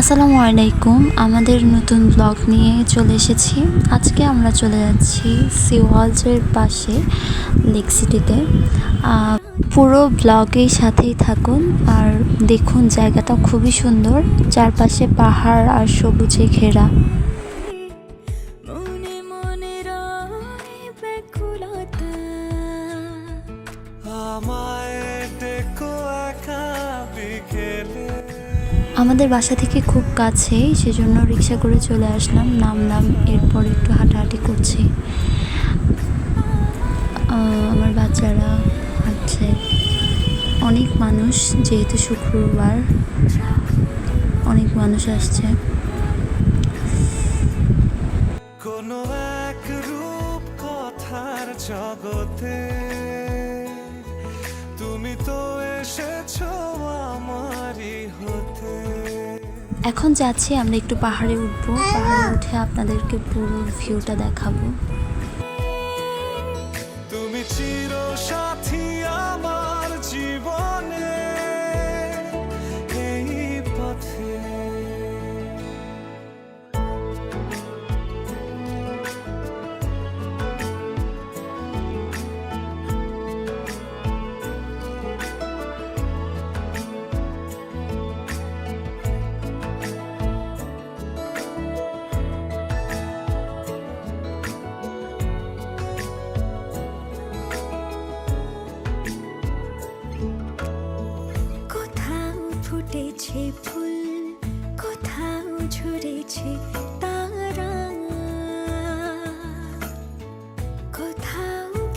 আসসালামু আলাইকুম। আমাদের নতুন ব্লগ নিয়ে চলে এসেছি। আজকে আমরা চলে যাচ্ছি সিওয়ালসের পাশে, লেক সিটিতে। পুরো ব্লগের সাথেই থাকুন আর দেখুন জায়গাটা খুবই সুন্দর। চারপাশে পাহাড় আর সবুজে ঘেরা। আমাদের বাসা থেকে খুব কাছেই সেজন্য রিক্সা করে চলে আসলাম, নামলাম, এরপর একটু হাঁটাহাঁটি করছি। আমার বাচ্চারা হাঁটছে অনেক মানুষ, যেহেতু শুক্রবার, অনেক মানুষ আসছে। কোনো এক রূপ কথার জগতে, তুমি তো এসেছ এখন যাচ্ছি আমরা একটু পাহাড়ে উঠবো। পাহাড়ে উঠে আপনাদেরকে পুরো ভিউটা দেখাবো। তুমি চির ফুল কোথাও ঝরেছে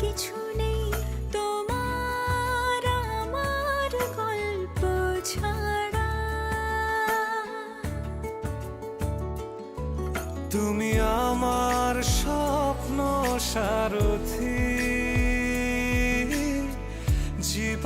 কিছু নেই তোমার আমার গল্প ছাড়া। তুমি আমার স্বপ্ন সারথি।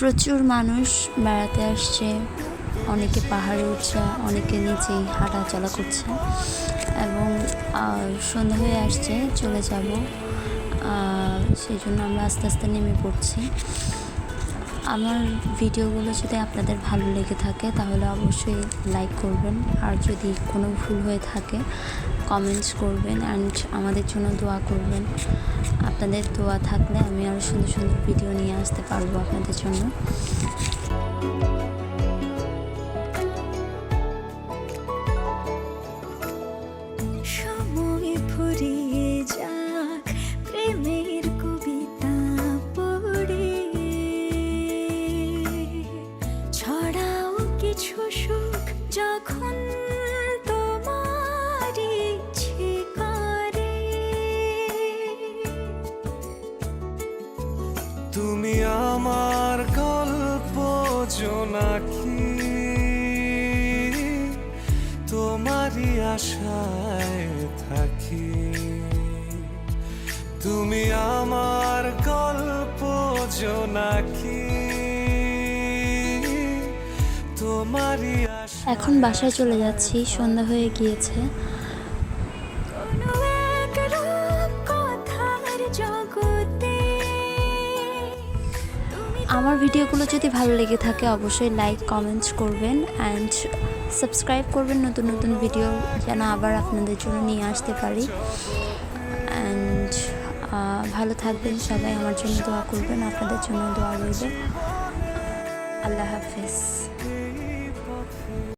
প্রচুর মানুষ বেড়াতে আসছে। অনেকে পাহাড়ে উঠছে, অনেকে নিচেই হাঁটা চলা করছে এবং সন্ধে সন্ধ্যা হয়ে আসছে, চলে যাব। সেই জন্য আমরা আস্তে আস্তে নেমে পড়ছি। আমার ভিডিওগুলো যদি আপনাদের ভালো লেগে থাকে, তাহলে অবশ্যই লাইক করবেন। আর যদি কোনো ভুল হয়ে থাকে কমেন্টস করবেন অ্যান্ড আমাদের জন্য দোয়া করবেন। আপনাদের দোয়া থাকলে আমি আরও সুন্দর সুন্দর ভিডিও নিয়ে আসতে পারব আপনাদের জন্য। সময় তুমি আমার গল্প জোনাকি তোমারই আশায় থাকি। তুমি আমার গল্প জোনাকি তোমারই এখন বাসায় চলে যাচ্ছি, সন্ধ্যা হয়ে গিয়েছে। আমার ভিডিওগুলো যদি ভালো লেগে থাকে, অবশ্যই লাইক কমেন্টস করবেন অ্যান্ড সাবস্ক্রাইব করবেন নতুন নতুন ভিডিও যেন আবার আপনাদের জন্য নিয়ে আসতে পারি। অ্যান্ড ভালো থাকবেন সবাই, আমার জন্য দোয়া করবেন, আপনাদের জন্য দোয়া রইল। আল্লাহ হাফিজ।